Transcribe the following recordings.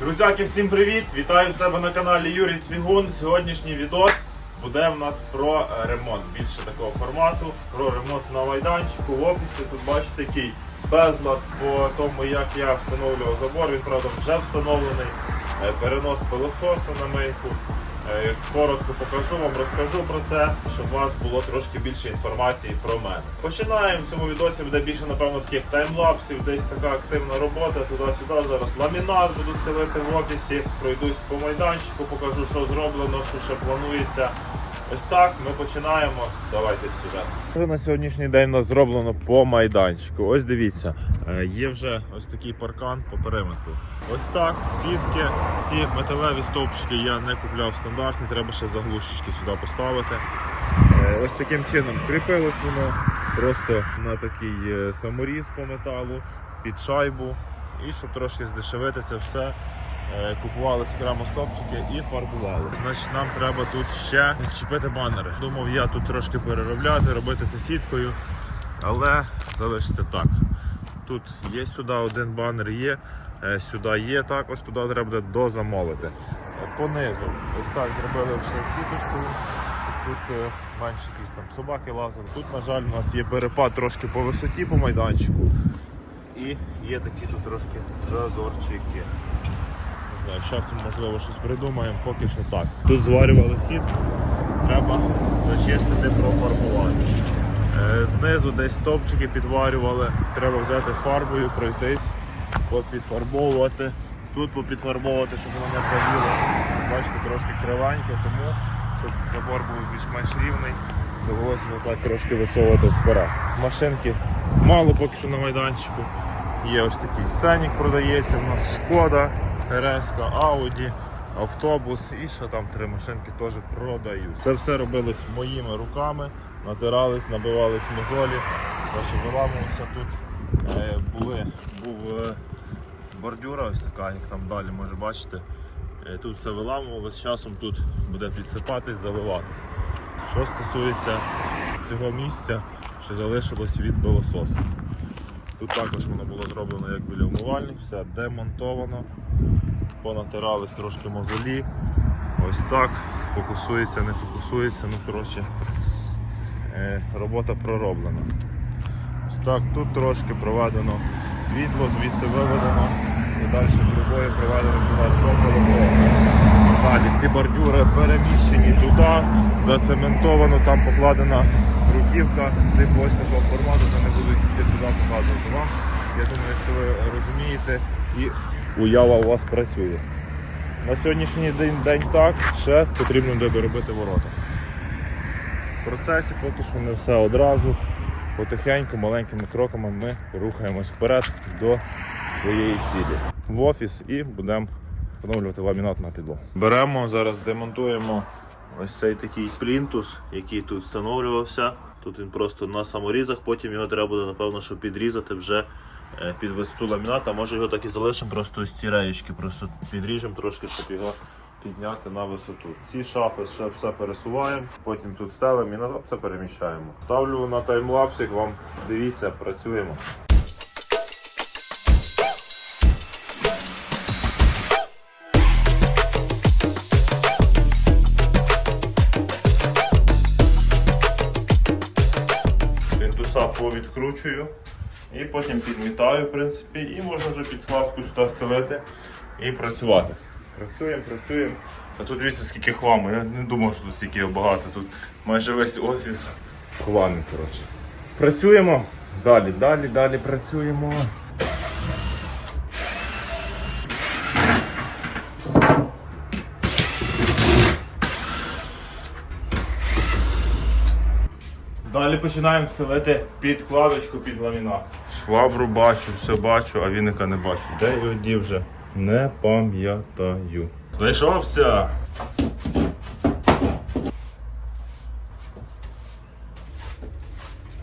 Друзяки, всім привіт! Вітаю в себе на каналі Юрій Цвігун. Сьогоднішній відос буде в нас про е, ремонт. Більше такого формату, про ремонт на майданчику в офісі. Тут бачите такий безлад по тому, як я встановлював забор. Він правда вже встановлений. Е, Перенос пилососа на мийку. Е, Коротко покажу вам, розкажу про це, щоб у вас було трошки більше інформації про мене. Починаємо в цьому відосі буде більше, напевно, таких таймлапсів, десь така активна робота, туди-сюди. Зараз ламінат буду стелити в офісі, пройдусь по майданчику, покажу, що зроблено, що ще планується. Ось так, ми починаємо. Давайте сюжет. На сьогоднішній день у нас зроблено по майданчику. Ось дивіться, е, є вже ось такий паркан по периметру. Ось так, сітки, всі металеві стовпчики я не купляв стандартні, треба ще заглушечки сюди поставити. Е, Ось таким чином кріпилось воно просто на такий е, саморіз по металу, під шайбу. І щоб трошки здешевити це все, купували окремо стовпчики і фарбували. Значить, нам треба тут ще вчепити банери. Думав я тут трошки переробляти, робити це сіткою, але залишиться так. Тут є сюди один банер, є, е, сюди є також, туди треба буде дозамовити. Е, Понизу, ось так зробили вже сіточку, щоб тут е, менше якісь там собаки лазили. Тут, на жаль, у нас є перепад трошки по висоті по майданчику. І є такі тут трошки зазорчики. Знаю, з часом можливо щось придумаємо, поки що так. Тут зварювали сітку, треба зачистити, профарбувати. Е, Знизу десь стовпчики підварювали, треба взяти фарбою, пройтись, попідфарбовувати. Тут попідфарбовувати, щоб воно не ржавіло. Бачите, трошки кривеньке, тому щоб забор був більш-менш рівний, довелося отак трошки висовувати вперед. Машинки мало поки що на майданчику. Є ось такий сценік продається, у нас шкода, РС, Ауді, автобус і ще там три машинки теж продають. Це все робилось моїми руками, натирались, набивались мозолі, виламувалося тут. Е, були, був е, бордюра, ось така, як там далі може бачити. Е, Тут все виламувалось, з часом тут буде підсипатись, заливатись. Що стосується цього місця, що залишилось від пилососа. Тут також воно було зроблено як біля умивальник, все демонтовано, понатирались трошки мозолі. Ось так, фокусується, не фокусується, ну коротше, е, робота пророблена. Ось так, тут трошки проведено світло, звідси виведено і далі трубою проведено пилососа. Далі ці бордюри переміщені туди, зацементовано, там покладена руківка, типу ось такого формату, це не буду йти туди показувати вам. Я думаю, що ви розумієте і уява у вас працює. На сьогоднішній день, день так, ще потрібно буде доробити ворота. В процесі поки що не все одразу. Потихеньку, маленькими кроками ми рухаємось вперед до своєї цілі. В офіс і будемо встановлювати ламінат на підлогу. Беремо, зараз демонтуємо ось цей такий плінтус, який тут встановлювався. Тут він просто на саморізах, потім його треба буде, напевно, що підрізати вже е, під висоту ламіната. Може його так і залишимо, просто ось ці реєчки просто підріжемо трошки, щоб його підняти на висоту. Ці шафи ще все пересуваємо, потім тут ставимо і назад все переміщаємо. Ставлю на таймлапсик, вам дивіться, працюємо. Повідкручую і потім підмітаю, в принципі, і можна вже підкладку сюди стелити і працювати. Працюємо, працюємо. А тут дивіться, скільки хламу. Я не думав, що тут стільки багато. Тут майже весь офіс в коротше. Працюємо. Далі, далі, далі працюємо. Далі починаємо стелити підкладочку під ламінат. Швабру бачу, все бачу, а віника не бачу. Де його дів вже? Не пам'ятаю. Знайшовся!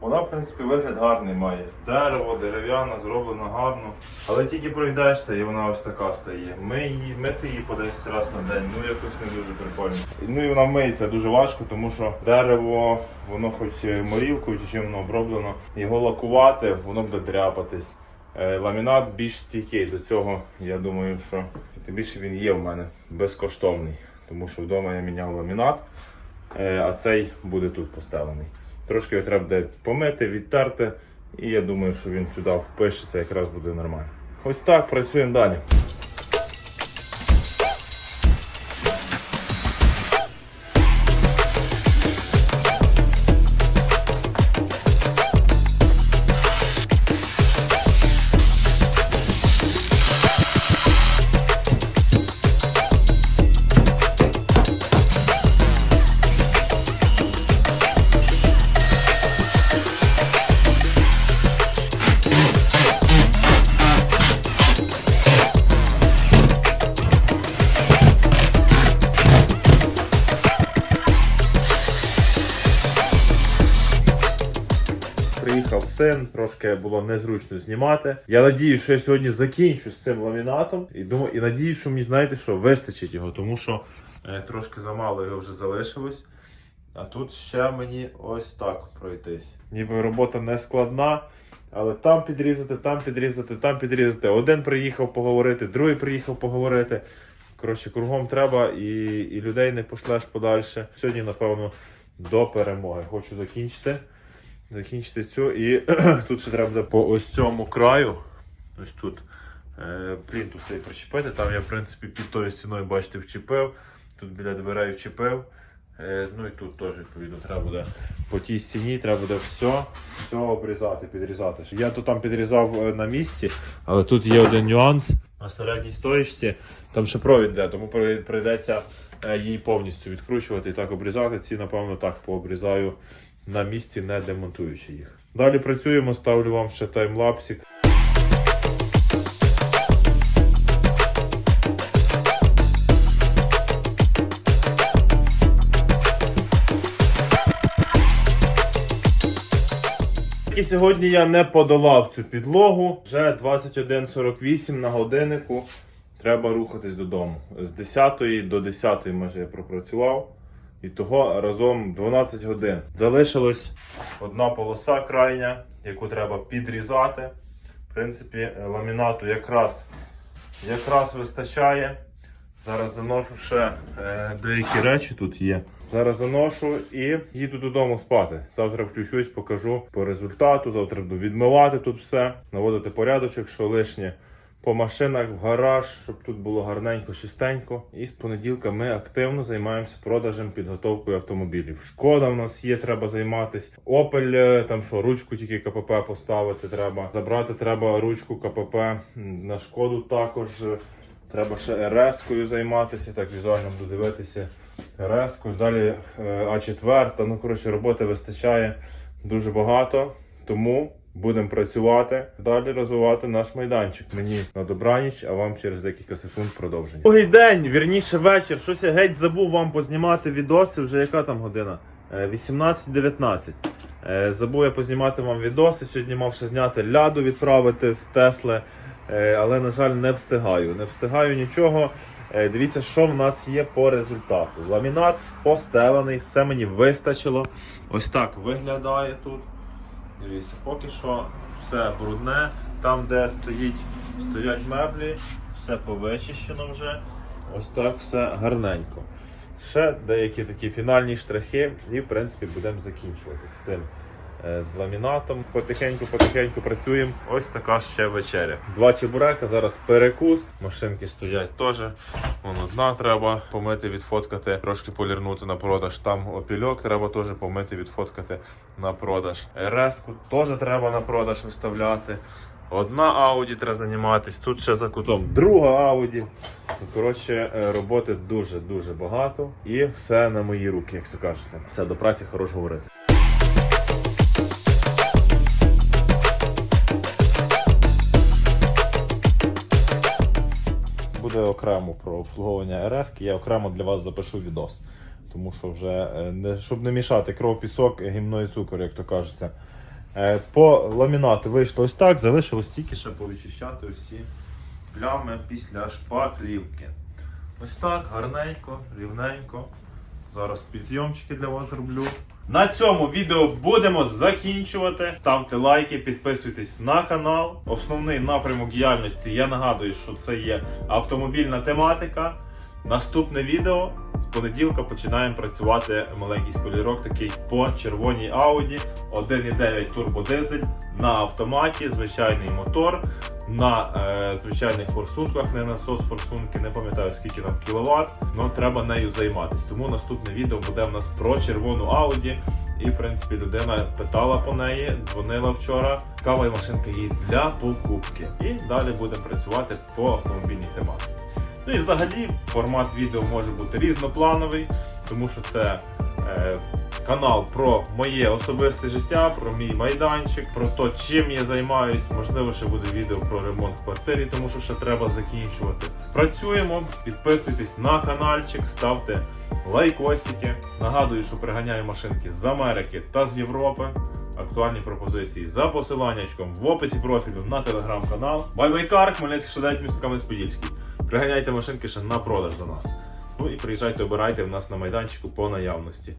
Вона, в принципі, вигляд гарний має. Дерево, дерев'яна, зроблено гарно. Але тільки пройдешся і вона ось така стає. Ми її, мити її по 10 разів на день, ну якось не дуже прикольно. Ну і вона миється дуже важко, тому що дерево, воно хоч морілкою чи чим оброблено, його лакувати, воно буде дряпатись. Е, Ламінат більш стійкий до цього, я думаю, що тим більше він є в мене безкоштовний, тому що вдома я міняв ламінат, е, а цей буде тут постелений. Трошки його треба буде помити, відтерти, і я думаю, що він сюди впишеться, якраз буде нормально. Ось так працюємо далі. Приїхав син, трошки було незручно знімати. Я надію, що я сьогодні закінчу з цим ламінатом. І думаю, і надію, що мені знаєте, що вистачить його, тому що е, трошки замало його вже залишилось. А тут ще мені ось так пройтись. Ніби робота не складна, але там підрізати, там підрізати, там підрізати. Один приїхав поговорити, другий приїхав поговорити. Коротше, кругом треба і, і людей не пошлеш подальше. Сьогодні, напевно, до перемоги. Хочу закінчити. Закінчити цю і тут ще треба буде по ось цьому краю. Ось тут е, плінтус цей причепити. Там я, в принципі, під тою стіною, бачите, вчепив. Тут біля дверей вчепив. Е, ну і тут теж, відповідно, треба буде по тій стіні, треба буде все, все обрізати, підрізати. Я тут там підрізав е, на місці, але тут є один нюанс. На середній стоїчці там ще провід йде, тому прийдеться її повністю відкручувати і так обрізати. Ці, напевно, так пообрізаю на місці, не демонтуючи їх. Далі працюємо, ставлю вам ще таймлапсик. І сьогодні я не подолав цю підлогу. Вже 21.48 на годиннику. Треба рухатись додому. З 10 до 10 може я пропрацював. І того разом 12 годин. Залишилась одна полоса крайня, яку треба підрізати. В принципі, ламінату якраз, якраз вистачає. Зараз заношу ще е, деякі речі тут є. Зараз заношу і їду додому спати. Завтра включусь, покажу по результату. Завтра буду відмивати тут все, наводити порядочок, що лишнє по машинах в гараж, щоб тут було гарненько, чистенько. І з понеділка ми активно займаємося продажем, підготовкою автомобілів. Шкода в нас є, треба займатися. Опель, е, там що, ручку тільки КПП поставити треба. Забрати треба ручку КПП на шкоду також. Треба ще РС-кою займатися, так візуально буду дивитися. РС-кою, далі е, А4. Ну, коротше, роботи вистачає дуже багато. Тому будемо працювати, далі розвивати наш майданчик. Мені на добраніч, а вам через декілька секунд продовження. Другий день, вірніше вечір. Щось я геть забув вам познімати відоси. Вже яка там година? Е, 18-19. Е, Забув я познімати вам відоси. Сьогодні мав ще зняти ляду, відправити з Тесли. Е, Але, на жаль, не встигаю. Не встигаю нічого. Е, Дивіться, що в нас є по результату. Ламінат постелений, все мені вистачило. Ось так виглядає тут. Дивіться, поки що все брудне. Там, де стоїть, стоять меблі, все повичищено вже. Ось так все гарненько. Ще деякі такі фінальні штрихи, і в принципі будемо закінчувати з цим. Е, З ламінатом потихеньку-потихеньку працюємо. Ось така ще вечеря. Два чебурека, зараз перекус. Машинки стоять теж. Вон одна треба помити, відфоткати, трошки полірнути на продаж. Там опільок треба теж помити, відфоткати на продаж. РС-ку теж треба на продаж виставляти. Одна Ауді треба займатися, тут ще за кутом друга Ауді. Ну, Коротше, е, роботи дуже-дуже багато. І все на мої руки, як то кажеться. Все до праці хорош говорити. Буде окремо про обслуговування РС, я окремо для вас запишу відос. Тому що вже е, щоб не мішати кров, пісок, гімно і цукор, як то кажеться. Е, По ламінату вийшло ось так, залишилось тільки ще повичищати ось ці плями після шпаклівки. Ось так, гарненько, рівненько. Зараз підйомчики для вас роблю. На цьому відео будемо закінчувати. Ставте лайки, підписуйтесь на канал. Основний напрямок діяльності я нагадую, що це є автомобільна тематика. Наступне відео з понеділка починаємо працювати маленький спойлерок такий по червоній Audi 1.9 турбодизель на автоматі, звичайний мотор на е, звичайних форсунках, не насос форсунки, не пам'ятаю скільки там кіловат, але треба нею займатися. Тому наступне відео буде в нас про червону Audi. І, в принципі, людина питала по неї, дзвонила вчора. Цікава машинка її для покупки. І далі будемо працювати по автомобільній тематиці. Ну і взагалі формат відео може бути різноплановий, тому що це е, канал про моє особисте життя, про мій майданчик, про те, чим я займаюсь. Можливо, ще буде відео про ремонт в квартирі, тому що ще треба закінчувати. Працюємо, підписуйтесь на каналчик, ставте лайкосики. Нагадую, що приганяю машинки з Америки та з Європи. Актуальні пропозиції за посиланнячком в описі профілю на телеграм-канал. Байбайкар, Хмельницький Шадать, місто Кам'янець-Подільський. Приганяйте машинки ще на продаж до нас. Ну і приїжджайте, обирайте в нас на майданчику по наявності.